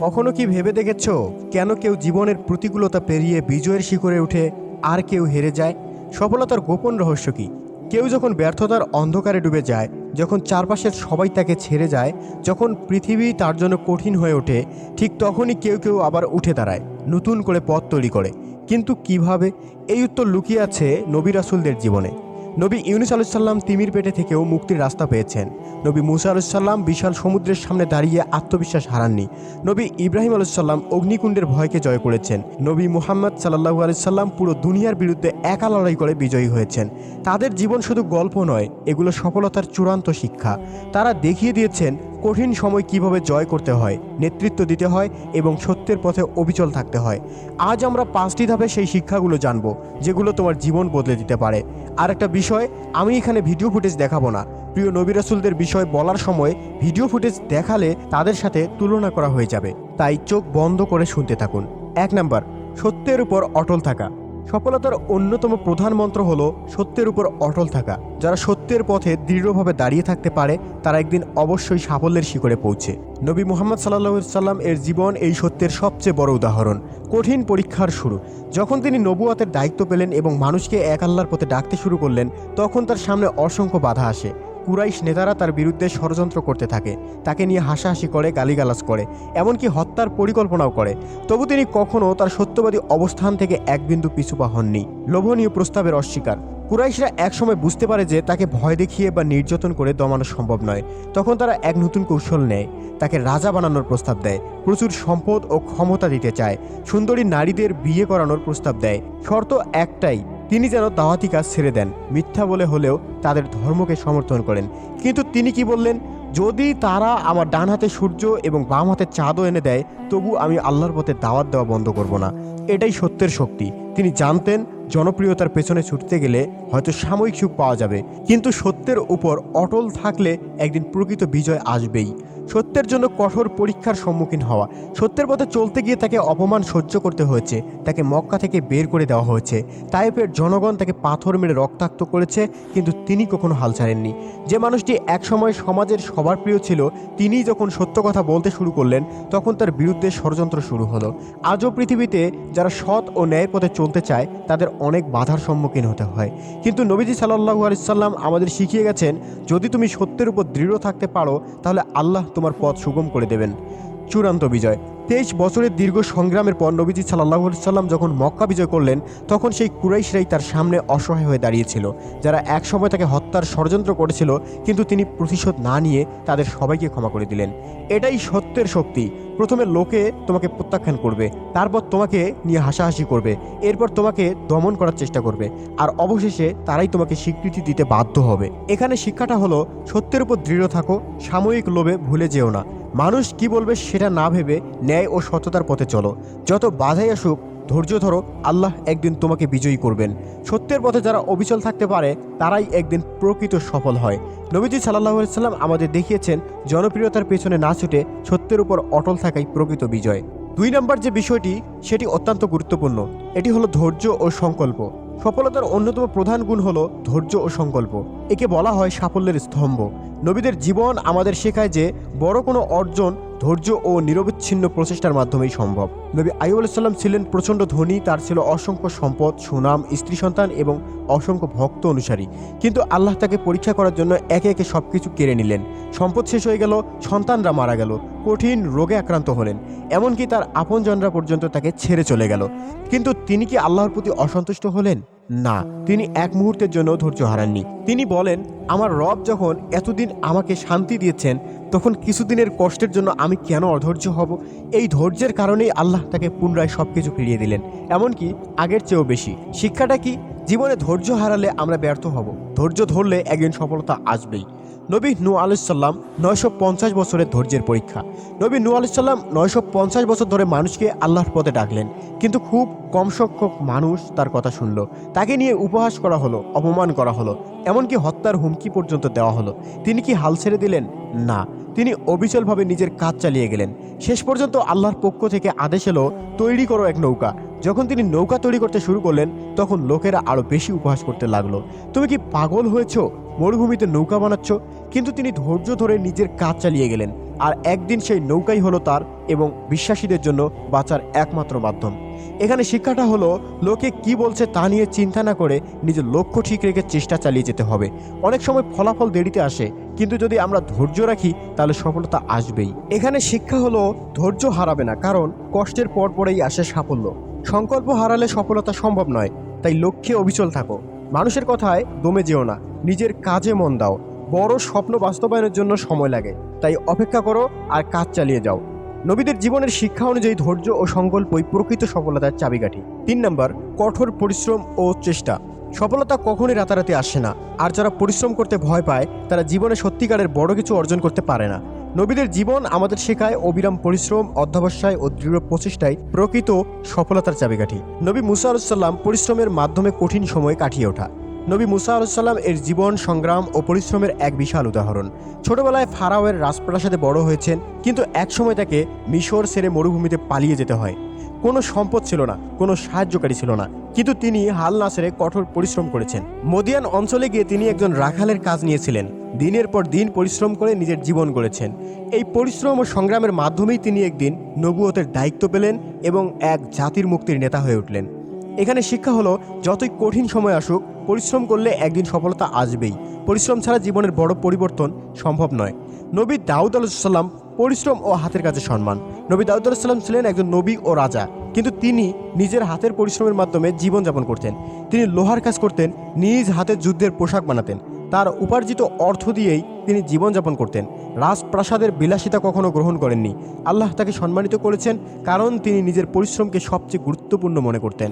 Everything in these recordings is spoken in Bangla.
কখনো কি ভেবে দেখেছ কেন কেউ জীবনের প্রতিকূলতা পেরিয়ে বিজয়ের শিখরে উঠে আর কেউ হেরে যায়? সফলতার গোপন রহস্য কি? কেউ যখন ব্যর্থতার অন্ধকারে ডুবে যায়, যখন চারপাশের সবাই তাকে ছেড়ে যায়, যখন পৃথিবী তার জন্য কঠিন হয়ে ওঠে, ঠিক তখনই কেউ কেউ আবার উঠে দাঁড়ায়, নতুন করে পথ তৈরি করে। কিন্তু কীভাবে? এই উত্তর লুকিয়ে আছে নবী রাসুলদের জীবনে। নবী ইউনুস আলুসাল্লাম তিমির পেটে থেকেও মুক্তির রাস্তা পেয়েছেন। নবী মুসা আলুসাল্লাম বিশাল সমুদ্রের সামনে দাঁড়িয়ে আত্মবিশ্বাস হারাননি। নবী ইব্রাহিম আলুসাল্লাম অগ্নিকুণ্ডের ভয়কে জয় করেছেন। নবী মুহাম্মদ সাল্লাহু আলুসাল্লাম পুরো দুনিয়ার বিরুদ্ধে একা লড়াই করে বিজয়ী হয়েছেন। তাদের জীবন শুধু গল্প নয়, এগুলো সফলতার চূড়ান্ত শিক্ষা। তারা দেখিয়ে দিয়েছেন কঠিন সময় কীভাবে জয় করতে হয়, নেতৃত্ব দিতে হয় এবং সত্যের পথে অবিচল থাকতে হয়। আজ আমরা পাঁচটি ধাপে সেই শিক্ষাগুলো জানব, যেগুলো তোমার জীবন বদলে দিতে পারে। আর একটা বিষয়, আমি এখানে ভিডিও ফুটেজ দেখাবো না। প্রিয় নবী রাসুলদের বিষয় বলার সময় ভিডিও ফুটেজ দেখালে তাদের সাথে তুলনা করা হয়ে যাবে। তাই চোখ বন্ধ করে শুনতে থাকুন। এক নাম্বার, সত্যের উপর অটল থাকা। সফলতার অন্যতম প্রধান মন্ত্র হল সত্যের উপর অটল থাকা। যারা সত্যের পথে দৃঢ়ভাবে দাঁড়িয়ে থাকতে পারে, তারা একদিন অবশ্যই সাফল্যের শিখরে পৌঁছে। নবী মোহাম্মদ সাল্লাহ সাল্লাম এর জীবন এই সত্যের সবচেয়ে বড় উদাহরণ। কঠিন পরীক্ষার শুরু। যখন তিনি নবুয়াতের দায়িত্ব পেলেন এবং মানুষকে এক আল্লাহর পথে ডাকতে শুরু করলেন, তখন তার সামনে অসংখ্য বাধা আসে। কুরাইশ নেতারা তার বিরুদ্ধে ষড়যন্ত্র করতে থাকে। তাকে নিয়ে হাসাহাসি করে, গালিগালাজ করে, এমনকি হত্যার পরিকল্পনাও করে। তবু তিনি কখনও তার সত্যবাদী অবস্থান থেকে এক বিন্দু পিছুপা হননি। লোভনীয় প্রস্তাবের অস্বীকার। কুরাইশরা একসময় বুঝতে পারে যে তাকে ভয় দেখিয়ে বা নির্যাতন করে দমানো সম্ভব নয়। তখন তারা এক নতুন কৌশল নেয়। তাকে রাজা বানানোর প্রস্তাব দেয়। প্রচুর সম্পদ ও ক্ষমতা দিতে চায়। সুন্দরী নারীদের বিয়ে করানোর প্রস্তাব দেয়। শর্ত একটাই তিনি যেন দাওয়াতি কাজ ছেড়ে দেন, মিথ্যা বলে হলেও তাদের ধর্মকে সমর্থন করেন। কিন্তু তিনি কি বললেন? যদি তারা আমার ডান হাতে সূর্য এবং বাম হাতে চাঁদও এনে দেয়, তবু আমি আল্লাহর পথে দাওয়াত দেওয়া বন্ধ করব না। এটাই সত্যের শক্তি। তিনি জানতেন, জনপ্রিয়তার পেছনে ছুটতে গেলে হয়তো সাময়িক সুখ পাওয়া যাবে। কিন্তু সত্যের উপর অটল থাকলে একদিন প্রকৃত বিজয় আসবেই। সত্যের জন্য কঠোর পরীক্ষার সম্মুখীন হওয়া। সত্যের পথে চলতে গিয়ে তাকে অপমান সহ্য করতে হয়েছে, তাকে মক্কা থেকে বের করে দেওয়া হয়েছে। তাইপের জনগণ তাকে পাথর মেরে রক্তাক্ত করেছে, কিন্তু তিনি কখনো হাল ছাড়েননি। যে মানুষটি একসময় সমাজের সবার প্রিয় ছিল তিনি যখন সত্য কথা বলতে শুরু করলেন, তখন তার বিরুদ্ধে ষড়যন্ত্র শুরু হলো। আজও পৃথিবীতে যারা সৎ ও ন্যায় পথে চলতে চায়, তাদের অনেক বাধার সম্মুখীন হতে হয়। কিন্তু নবীজি সাল্লাহু আলিয়াল্লাম আমাদের শিখিয়ে গেছেন, যদি তুমি সত্যের উপর দৃঢ় থাকতে পারো, তাহলে আল্লাহ তোমার পথ সুগম করে দেবেন। চূড়ান্ত বিজয়। তেইশ বছরের দীর্ঘ সংগ্রামের পর নবীজি সাল্লাহ সাল্লাম যখন মক্কা বিজয় করলেন, তখন সেই কুরাইশরাই তার সামনে অসহায় হয়ে দাঁড়িয়েছিল। যারা একসময় তাকে হত্যার ষড়যন্ত্র করেছিল, কিন্তু তিনি প্রতিশোধ না নিয়ে তাদের সবাইকে ক্ষমা করে দিলেন। এটাই সত্যের শক্তি। প্রথমে লোকে তোমাকে প্রত্যাখ্যান করবে, তারপর তোমাকে নিয়ে হাসাহাসি করবে, এরপর তোমাকে দমন করার চেষ্টা করবে, আর অবশেষে তারাই তোমাকে স্বীকৃতি দিতে বাধ্য হবে। এখানে শিক্ষাটা হলো, সত্যের উপর দৃঢ় থাকো, সাময়িক লোভে ভুলে যেও না। মানুষ কি বলবে সেটা না ভেবে ন্যায় ও সততার পথে চলো। যত বাধাই আসুক, ধৈর্য ধরো, আল্লাহ একদিন তোমাকে বিজয়ী করবেন। সত্যের পথে যারা অবিচল থাকতে পারে, তারাই একদিন প্রকৃত সফল হয়। নবীজি সাল্লাহ সাল্লাম আমাদের দেখিয়েছেন, জনপ্রিয়তার পেছনে না ছুটে সত্যের উপর অটল থাকাই প্রকৃত বিজয়। দুই নম্বর যে বিষয়টি, সেটি অত্যন্ত গুরুত্বপূর্ণ। এটি হলো ধৈর্য ও সংকল্প। সফলতার অন্যতম প্রধান গুণ হলো ধৈর্য ও সংকল্প। একে বলা হয় সাফল্যের স্তম্ভ। নবীদের জীবন আমাদের শেখায় যে বড় কোনো অর্জন ধৈর্য ও নিরবিচ্ছিন্ন প্রচেষ্টার মাধ্যমেই সম্ভব। নবী আইব ছিলেন প্রচণ্ড ধনী, তার ছিল অসংখ্য সম্পদ, সুনাম, স্ত্রী সন্তান এবং অসংখ্য ভক্ত অনুসারী। কিন্তু আল্লাহ তাকে পরীক্ষা করার জন্য একে একে সব কিছু কেড়ে নিলেন। সম্পদ শেষ হয়ে গেল, সন্তানরা মারা গেল, কঠিন রোগে আক্রান্ত হলেন। এমনকি তার আপনজনরা পর্যন্ত তাকে ছেড়ে চলে গেল। কিন্তু তিনি কি আল্লাহর প্রতি অসন্তুষ্ট হলেন? না, তিনি এক মুহূর্তের জন্য ধৈর্য হারাননি। তিনি বলেন, আমার রব যখন এতদিন আমাকে শান্তি দিয়েছেন, তখন কিছুদিনের কষ্টের জন্য আমি কেন অধৈর্য হব? এই ধৈর্যের কারণেই আল্লাহ তাকে পুনরায় সব কিছু ফিরিয়ে দিলেন। এমনকি আগের চেয়েও বেশি। শিক্ষাটা কি? জীবনে ধৈর্য হারালে আমরা ব্যর্থ হব। ধৈর্য ধরলে একদিন সফলতা আসবেই। নবী নু আলাইসাল্লাম নয়শো পঞ্চাশ বছরের ধৈর্যের পরীক্ষা। নবী নু আলাইসাল্লাম নয়শো পঞ্চাশ বছর ধরে মানুষকে আল্লাহর পথে ডাকলেন, কিন্তু খুব কম সংখ্যক মানুষ তার কথা শুনল। তাকে নিয়ে উপহাস করা হলো, অপমান করা হলো, এমনকি হত্যার হুমকি পর্যন্ত দেওয়া হলো। তিনি কি হাল ছেড়ে দিলেন? না। তিনি অবিচলভাবে নিজের কাজ চালিয়ে গেলেন। শেষ পর্যন্ত আল্লাহর পক্ষ থেকে আদেশ এলো, তৈরি করো এক নৌকা। যখন তিনি নৌকা তৈরি করতে শুরু করলেন, তখন লোকেরা আরও বেশি উপহাস করতে লাগল। তুমি কি পাগল হয়েছো? মরুভূমিতে নৌকা বানাচ্ছ? কিন্তু তিনি ধৈর্য ধরে নিজের কাজ চালিয়ে গেলেন। আর একদিন সেই নৌকাই হলো তার এবং বিশ্বাসীদের জন্য বাঁচার একমাত্র মাধ্যম। এখানে শিক্ষাটা হলো, লোকে কি বলছে তা নিয়ে চিন্তা না করে নিজের লক্ষ্য ঠিক রেখে চেষ্টা চালিয়ে যেতে হবে। অনেক সময় ফলাফল দেরিতে আসে, কিন্তু যদি আমরা ধৈর্য রাখি, তাহলে সফলতা আসবেই। এখানে শিক্ষা হলো, ধৈর্য হারাবে না, কারণ কষ্টের পর পরেই আসে সাফল্য। সংকল্প হারালে সফলতা সম্ভব নয়, তাই লক্ষ্যে অবিচল থাকো। মানুষের কথায় দমে যেও না, নিজের কাজে মন দাও। বড় স্বপ্ন বাস্তবায়নের জন্য সময় লাগে, তাই অপেক্ষা করো আর কাজ চালিয়ে যাও। নবীদের জীবনের শিক্ষা অনুযায়ী ধৈর্য ও সংকল্পই প্রকৃত সফলতার চাবিকাঠি। তিন নম্বর, কঠোর পরিশ্রম ও চেষ্টা। সফলতা কখনই রাতারাতি আসে না, আর যারা পরিশ্রম করতে ভয় পায়, তারা জীবনে সত্যিকারের বড় কিছু অর্জন করতে পারে না। নবীদের জীবন আমাদের শেখায় অবিরাম পরিশ্রম, অধ্যবসায় ও দৃঢ় প্রচেষ্টায় প্রকৃত সফলতার চাবিকাঠি। নবী মুসা আলসালাম পরিশ্রমের মাধ্যমে কঠিন সময় কাটিয়ে ওঠা। নবী মুসা আলুসাল্লাম এর জীবন, সংগ্রাম ও পরিশ্রমের এক বিশাল উদাহরণ। ছোটবেলায় ফারাওয়ের রাজপ্রাসাদে বড় হয়েছেন, কিন্তু একসময় তাকে মিশর সেরে মরুভূমিতে পালিয়ে যেতে হয়। কোনো সম্পদ ছিল না, কোনো সাহায্যকারী ছিল না। কিন্তু তিনি হাল না ছেড়ে কঠোর পরিশ্রম করেছেন। মদিয়ান অঞ্চলে গিয়ে তিনি একজন রাখালের কাজ নিয়েছিলেন। দিনের পর দিন পরিশ্রম করে নিজের জীবন গড়েছেন। এই পরিশ্রম ও সংগ্রামের মাধ্যমেই তিনি একদিন নবুয়তের দায়িত্ব পেলেন এবং এক জাতির মুক্তির নেতা হয়ে উঠলেন। এখানে শিক্ষা হলো, যতই কঠিন সময় আসুক, পরিশ্রম করলে একদিন সফলতা আসবেই। পরিশ্রম ছাড়া জীবনের বড় পরিবর্তন সম্ভব নয়। নবী দাউদ আলাইসাল্লাম পরিশ্রম ও হাতের কাছে সম্মান। নবী দাউদ আলাইসাল্লাম ছিলেন একজন নবী ও রাজা, কিন্তু তিনি নিজের হাতের পরিশ্রমের মাধ্যমে জীবনযাপন করতেন। তিনি লোহার কাজ করতেন, নিজ হাতে যুদ্ধের পোশাক বানাতেন। তার উপার্জিত অর্থ দিয়েই তিনি জীবনযাপন করতেন। রাজপ্রাসাদের বিলাসিতা কখনো গ্রহণ করেননি। আল্লাহ তাকে সম্মানিত করেছেন, কারণ তিনি নিজের পরিশ্রমকে সবচেয়ে গুরুত্বপূর্ণ মনে করতেন।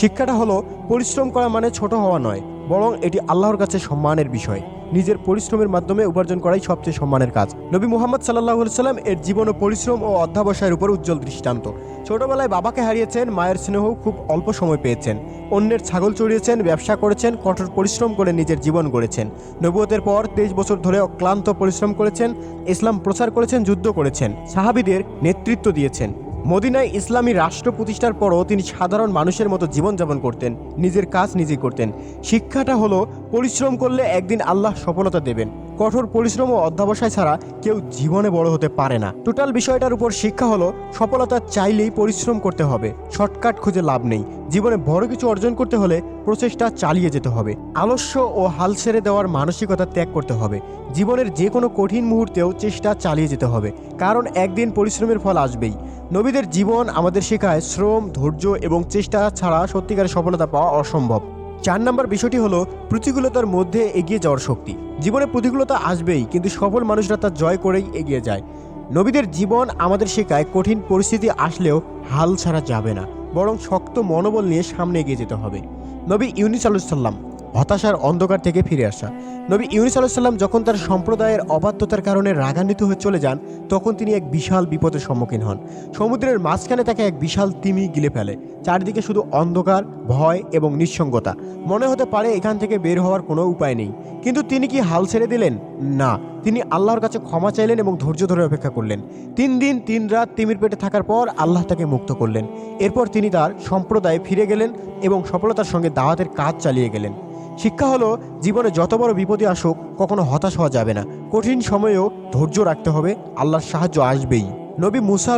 শিক্ষাটা হলো, পরিশ্রম করা মানে ছোট হওয়া নয়, বরং এটি আল্লাহর কাছে সম্মানের বিষয়। নিজের পরিশ্রমের মাধ্যমে উপার্জন করাই সবচেয়ে সম্মানের কাজ। নবী মোহাম্মদ সাল্লাহ সাল্লাম এর জীবন ও পরিশ্রম ও অধ্যাবসায়ের উপর উজ্জ্বল দৃষ্টান্ত। ছোটবেলায় বাবাকে হারিয়েছেন, মায়ের স্নেহ খুব অল্প সময় পেয়েছেন। অন্যের ছাগল চড়িয়েছেন, ব্যবসা করেছেন, কঠোর পরিশ্রম করে নিজের জীবন গড়েছেন। নবুয়তের পর তেইশ বছর ধরে অক্লান্ত পরিশ্রম করেছেন, ইসলাম প্রচার করেছেন, যুদ্ধ করেছেন। সাহাবিদের নেতৃত্ব দিয়েছেন। মদিনায় ইসলামী রাষ্ট্র প্রতিষ্ঠার পরও তিনি সাধারণ মানুষের মতো জীবনযাপন করতেন, নিজের কাজ নিজেই করতেন। শিক্ষাটা হলো পরিশ্রম করলে একদিন আল্লাহ সফলতা দেবেন। কঠোর পরিশ্রম ও অধ্যাবসায় ছাড়া কেউ জীবনে বড় হতে পারে না। টোটাল বিষয়টার উপর শিক্ষা হলো, সফলতা চাইলেই পরিশ্রম করতে হবে, শর্টকাট খুঁজে লাভ নেই। জীবনে বড় কিছু অর্জন করতে হলে প্রচেষ্টা চালিয়ে যেতে হবে। আলস্য ও হাল ছেড়ে দেওয়ার মানসিকতা ত্যাগ করতে হবে। জীবনের যে কোনো কঠিন মুহূর্তেও চেষ্টা চালিয়ে যেতে হবে, কারণ একদিন পরিশ্রমের ফল আসবেই। নবীদের জীবন আমাদের শেখায় শ্রম, ধৈর্য এবং চেষ্টা ছাড়া সত্যিকারের সফলতা পাওয়া অসম্ভব। চার নম্বর বিষয়টি হলো, প্রতিকূলতার মধ্যে এগিয়ে যাওয়ার শক্তি। জীবনে প্রতিকূলতা আসবেই, কিন্তু সফল মানুষরা তা জয় করেই এগিয়ে যায়। নবীদের জীবন আমাদের শেখায় কঠিন পরিস্থিতি আসলেও হাল ছাড়া যাবে না, বরং শক্ত মনোবল নিয়ে সামনে এগিয়ে যেতে হবে। নবী ইউনিস আলুসাল্লাম হতাশার অন্ধকার থেকে ফিরে আসা। নবী ইউনিস আলাইসাল্লাম যখন তার সম্প্রদায়ের অবাধ্যতার কারণে রাগান্বিত হয়ে চলে যান, তখন তিনি এক বিশাল বিপদের সম্মুখীন হন। সমুদ্রের মাঝখানে তাকে এক বিশাল তিমি গিলে ফেলে। চারিদিকে শুধু অন্ধকার, ভয় এবং নিঃসঙ্গতা। মনে হতে পারে এখান থেকে বের হওয়ার কোনো উপায় নেই। কিন্তু তিনি কি হাল ছেড়ে দিলেন? না। তিনি আল্লাহর কাছে ক্ষমা চাইলেন এবং ধৈর্য ধরে অপেক্ষা করলেন। তিন দিন, তিন রাত তিমির পেটে থাকার পর আল্লাহ তাকে মুক্ত করলেন। এরপর তিনি তার সম্প্রদায়ে ফিরে গেলেন এবং সফলতার সঙ্গে দাওয়াতের কাজ চালিয়ে গেলেন। শিক্ষা হলো জীবনে যত বড় বিপদে আসুক, কখনো হতাশ হওয়া যাবে না। কঠিন সময়েও ধৈর্য রাখতে হবে, আল্লাহর সাহায্য আসবেই। নবী মুসা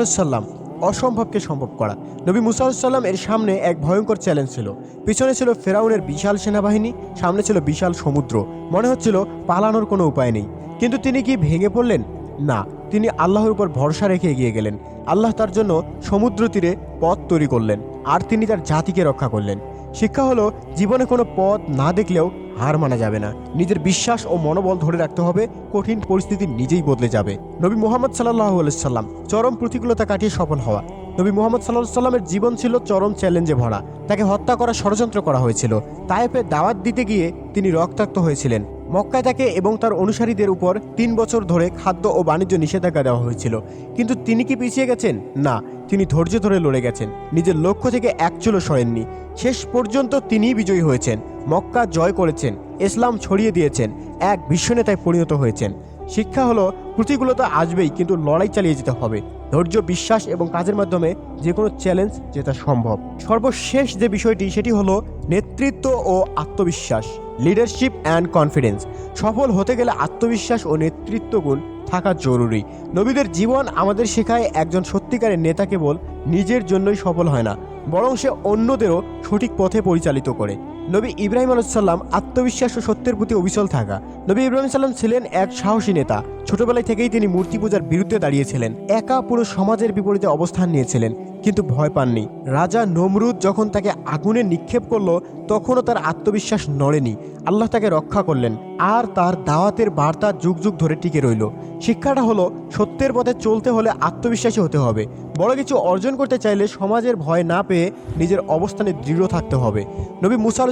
অসম্ভবকে সম্ভব করা। নবী মুসা আলাইসাল্লাম এর সামনে এক ভয়ঙ্কর চ্যালেঞ্জ ছিল। পিছনে ছিল ফেরাউনের বিশাল সেনাবাহিনী, সামনে ছিল বিশাল সমুদ্র। মনে হচ্ছিল পালানোর কোনো উপায় নেই। কিন্তু তিনি কি ভেঙে পড়লেন? না, তিনি আল্লাহর উপর ভরসা রেখে এগিয়ে গেলেন। আল্লাহ তার জন্য সমুদ্র তীরে পথ তৈরি করলেন, আর তিনি তার জাতিকে রক্ষা করলেন। শিক্ষা হলো জীবনে কোনো পথ না দেখলেও হার মানা যাবে না। নিজের বিশ্বাস ও মনোবল ধরে রাখতে হবে, কঠিন পরিস্থিতি নিজেই বদলে যাবে। নবী মোহাম্মদ সাল্লাহ সাল্লাম চরম প্রতিকূলতা কাটিয়ে সফল হওয়া। নবী মোহাম্মদ সাল্লাহ সাল্লামের জীবন ছিল চরম চ্যালেঞ্জে ভরা। তাকে হত্যা করা ষড়যন্ত্র করা হয়েছিল। তায়েফে দাওয়াত দিতে গিয়ে তিনি রক্তাক্ত হয়েছিলেন। মক্কায় তাকে এবং তার অনুসারীদের উপর তিন বছর ধরে খাদ্য ও বাণিজ্য নিষেধাজ্ঞা দেওয়া হয়েছিল। কিন্তু তিনি কি পিছিয়ে গেছেন? না, তিনি ধৈর্য ধরে লড়ে গেছেন। নিজের লক্ষ্য থেকে এক চুলো সরেননি। শেষ পর্যন্ত তিনিই বিজয়ী হয়েছেন। মক্কা জয় করেছেন, ইসলাম ছড়িয়ে দিয়েছেন, এক বিশ্বনেতায় পরিণত হয়েছেন। শিক্ষা হলো, প্রতিকূলতা আসবেই, কিন্তু লড়াই চালিয়ে যেতে হবে। ধৈর্য, বিশ্বাস এবং কাজের মাধ্যমে যে কোনো চ্যালেঞ্জ জেতা সম্ভব। সর্বশেষ যে বিষয়টি, সেটি হলো নেতৃত্ব ও আত্মবিশ্বাস। লিডারশিপ অ্যান্ড কনফিডেন্স সফল হতে গেলে আত্মবিশ্বাস ও নেতৃত্ব গুণ থাকা জরুরি। নবীদের জীবন আমাদের শেখায় একজন সত্যিকারের নেতা কেবল নিজের জন্যই সফল হয় না, বরং সে অন্যদেরও সঠিক পথে পরিচালিত করে। নবী ইব্রাহিম আলাইসাল্লাম আত্মবিশ্বাস ও সত্যের প্রতি অবিচল থাকা। নবী ইব্রাহিম সাল্লাম ছিলেন এক সাহসী নেতা। ছোটবেলায় থেকেই তিনি মূর্তি পূজার বিরুদ্ধে দাঁড়িয়েছিলেন। একা পুরো সমাজের বিপরীতে অবস্থান নিয়েছিলেন। কিন্তু ভয় পাননি। রাজা নমরুদ যখন তাকে আগুনে নিক্ষেপ করল, তখনও তার আত্মবিশ্বাস নড়েনি। আল্লাহ তাকে রক্ষা করলেন, আর তার দাওয়াতের বার্তা যুগ যুগ ধরে টিকে রইল। শিক্ষাটা হলো, সত্যের পথে চলতে হলে আত্মবিশ্বাসী হতে হবে। বড় কিছু অর্জন করতে চাইলে সমাজের ভয় না পেয়ে নিজের অবস্থানে দৃঢ় থাকতে হবে। নবী মুসা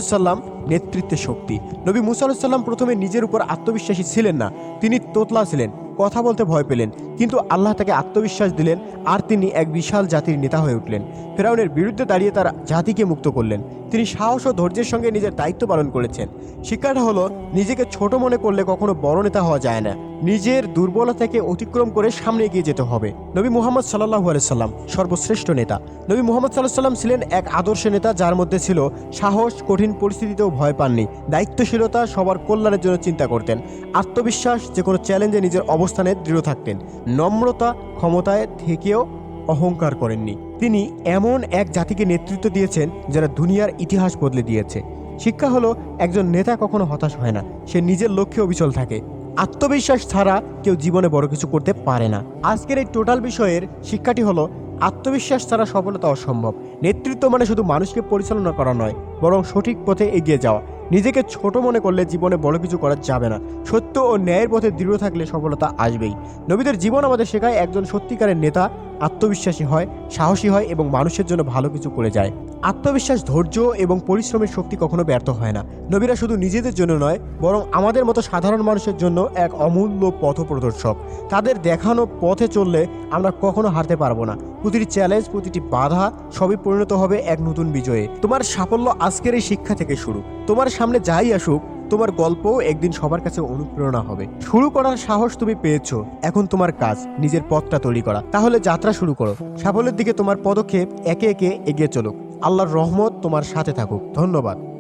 নেতৃত্বের শক্তি। নবী মুসাল্লাম প্রথমে নিজের উপর আত্মবিশ্বাসী ছিলেন না। তিনি তোতলা ছিলেন, কথা বলতে ভয় পেলেন। কিন্তু আল্লাহ তাকে আত্মবিশ্বাস দিলেন আর তিনি এক বিশাল জাতির নেতা হয়ে উঠলেন। ফেরাউনের বিরুদ্ধে দাঁড়িয়ে তার জাতিকে মুক্ত করলেন। তিনি সাহস ও ধৈর্যের সঙ্গে নিজের দায়িত্ব পালন করেছেন। শিক্ষাটা হলো, নিজেকে ছোট মনে করলে কখনো বড় নেতা হওয়া যায় না। নিজের দুর্বলতাকে অতিক্রম করে সামনে এগিয়ে যেতে হবে। নবী মোহাম্মদ সাল্লাহ সাল্লাম সর্বশ্রেষ্ঠ নেতা। নবী মোহাম্মদ সাল্লাহ সাল্লাম ছিলেন এক আদর্শ নেতা যার মধ্যে ছিল সাহস, কঠিন পরিস্থিতিতেও ভয় পাননি, দায়িত্বশীলতা, সবার কল্যাণের জন্য চিন্তা করতেন, আত্মবিশ্বাস যে কোনো চ্যালেঞ্জে নিজের অবস্থানে দৃঢ় থাকতেন, নম্রতা, ক্ষমতায় থেকেও অহংকার করেননি। তিনি এমন এক জাতিকে নেতৃত্ব দিয়েছেন যারা দুনিয়ার ইতিহাস বদলে দিয়েছে। শিক্ষা হলো একজন নেতা কখনো হতাশ হয় না, সে নিজের লক্ষ্যে অবিচল থাকে। আত্মবিশ্বাস ছাড়া কেউ জীবনে বড় কিছু করতে পারে না। আজকের এই টোটাল বিষয়ের শিক্ষাটি হলো, আত্মবিশ্বাস ছাড়া সফলতা অসম্ভব। নেতৃত্ব মানে শুধু মানুষকে পরিচালনা করা নয়, বরং সঠিক পথে এগিয়ে যাওয়া। নিজেকে ছোট মনে করলে জীবনে বড় কিছু করা যাবে না। সত্য ও ন্যায়ের পথে দৃঢ় থাকলে সফলতা আসবেই। নবীদের জীবন আমাদের শেখায়, একজন সত্যিকারের নেতা আত্মবিশ্বাসী হয়, সাহসী হয় এবং মানুষের জন্য ভালো কিছু করে যায়। আত্মবিশ্বাস, ধৈর্য এবং পরিশ্রমের শক্তি কখনো ব্যর্থ হয় না। নবীরা শুধু নিজেদের জন্য নয়, বরং আমাদের মতো সাধারণ মানুষের জন্য এক অমূল্য পথ প্রদর্শক তাদের দেখানো পথে চললে আমরা কখনো হারতে পারব না। প্রতিটি চ্যালেঞ্জ প্রতিটি বাধা সবই পরিণত হবে এক নতুন বিজয়ে। তোমার সাফল্য আজকের এই শিক্ষা থেকে শুরু। তোমার সামনে যাই আসুক, তোমার গল্পও একদিন সবার কাছে অনুপ্রেরণা হবে। শুরু করার সাহস তুমি পেয়েছ। এখন তোমার কাজ, নিজের পথটা তৈরি করা। তাহলে যাত্রা শুরু করো। সাফল্যের দিকে তোমার পদক্ষেপ একে একে এগিয়ে চলুক। আল্লাহর রহমত তোমার সাথে থাকুক। ধন্যবাদ।